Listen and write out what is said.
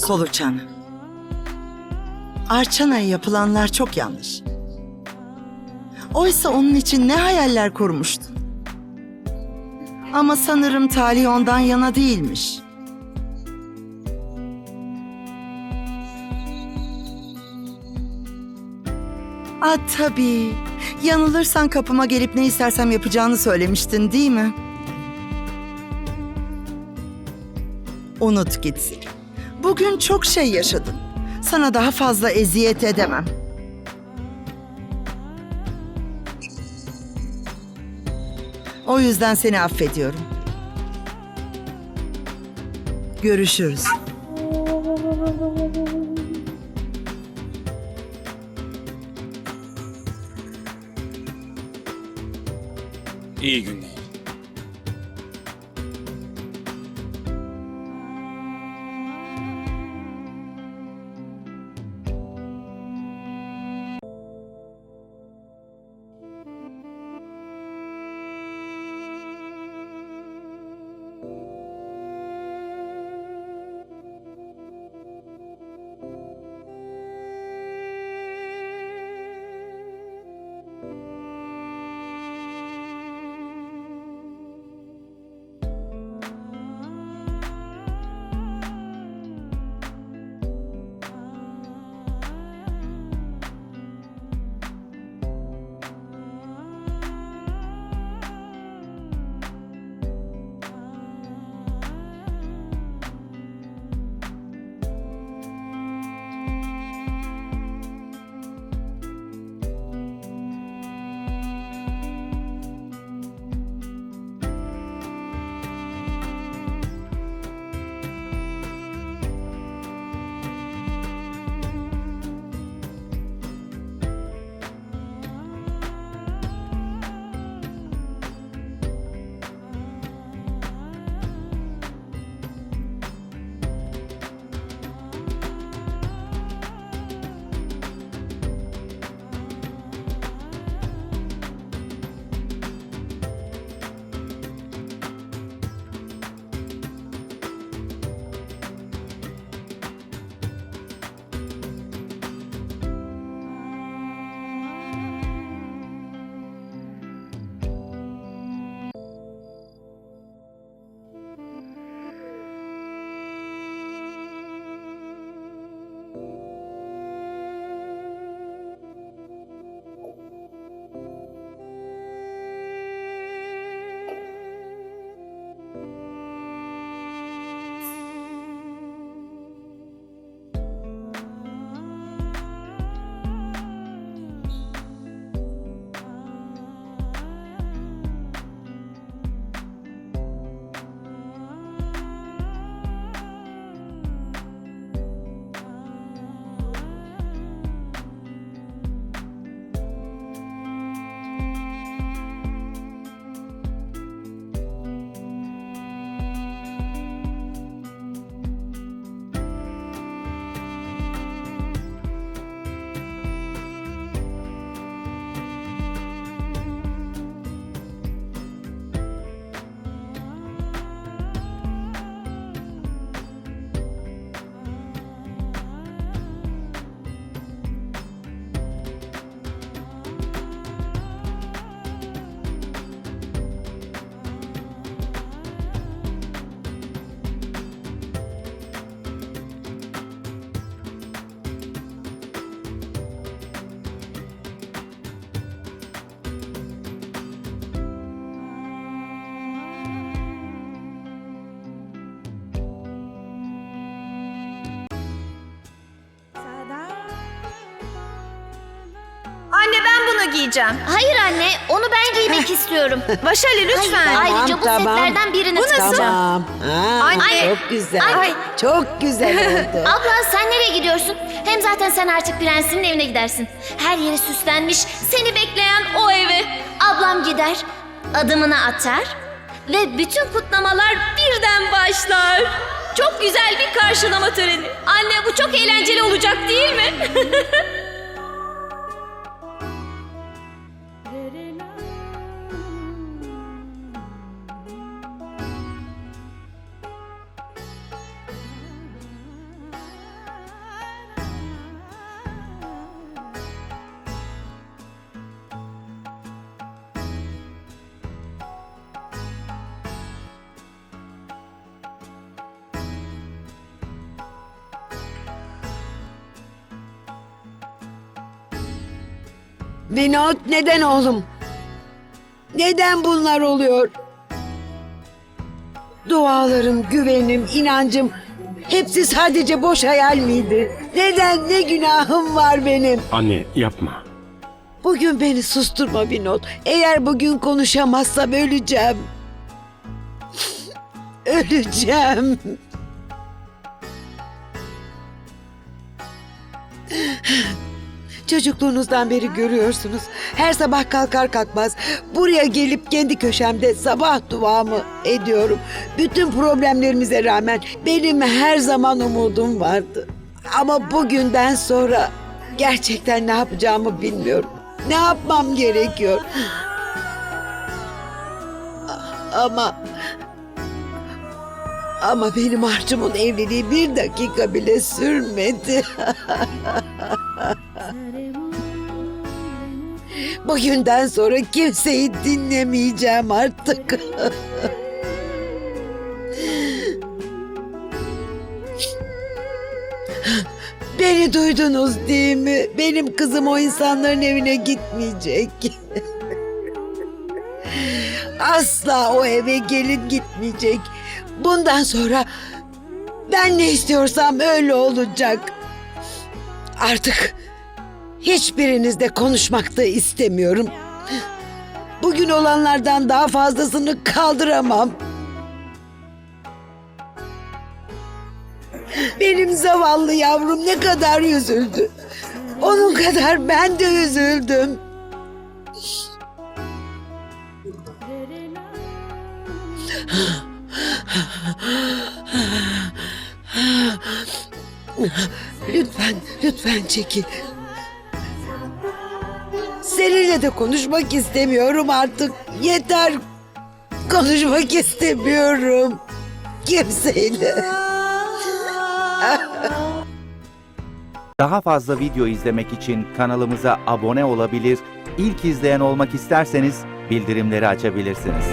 Solucan. Arçana'ya yapılanlar çok yanlış. Oysa onun için ne hayaller kurmuştun. Ama sanırım talih ondan yana değilmiş. Ah tabii. Yanılırsan kapıma gelip ne istersem yapacağını söylemiştin değil mi? Unut gitsin. Bugün çok şey yaşadın. Sana daha fazla eziyet edemem. O yüzden seni affediyorum. Görüşürüz. İyi günler. Bunu giyeceğim. Hayır anne, onu ben giymek istiyorum. Vaşali lütfen. Hayır, ayrıca bu tamam. setlerden birini Bu nasıl? Tamam. Ha, Anne. Çok güzel. Ay. Çok güzel oldu. Abla sen nereye gidiyorsun? Hem zaten sen artık prensinin evine gidersin. Her yeri süslenmiş, seni bekleyen o eve. Ablam gider, adımını atar ve bütün kutlamalar birden başlar. Çok güzel bir karşılama töreni. Anne bu çok eğlenceli olacak değil mi? तेरे नाम Vinod neden oğlum? Neden bunlar oluyor? Dualarım, güvenim, inancım hepsi sadece boş hayal miydi? Neden ne günahım var benim? Anne yapma. Bugün beni susturma Vinod. Eğer bugün konuşamazsam öleceğim. Öleceğim. Çocukluğunuzdan beri görüyorsunuz. Her sabah kalkar kalkmaz buraya gelip kendi köşemde sabah duamı ediyorum. Bütün problemlerimize rağmen benim her zaman umudum vardı. Ama bugünden sonra gerçekten ne yapacağımı bilmiyorum. Ne yapmam gerekiyor? Ama ama benim harcımın evliliği bir dakika bile sürmedi. Bugünden sonra kimseyi dinlemeyeceğim artık. Beni duydunuz değil mi? Benim kızım o insanların evine gitmeyecek. Asla o eve gelin gitmeyecek. Bundan sonra ben ne istiyorsam öyle olacak. Artık hiçbirinizle konuşmak da istemiyorum. Bugün olanlardan daha fazlasını kaldıramam. Benim zavallı yavrum ne kadar üzüldü. Onun kadar ben de üzüldüm. Lütfen, lütfen çekil. Seninle de konuşmak istemiyorum artık. Yeter. Konuşmak istemiyorum. Kimseyle. Daha fazla video izlemek için kanalımıza abone olabilir, ilk izleyen olmak isterseniz bildirimleri açabilirsiniz.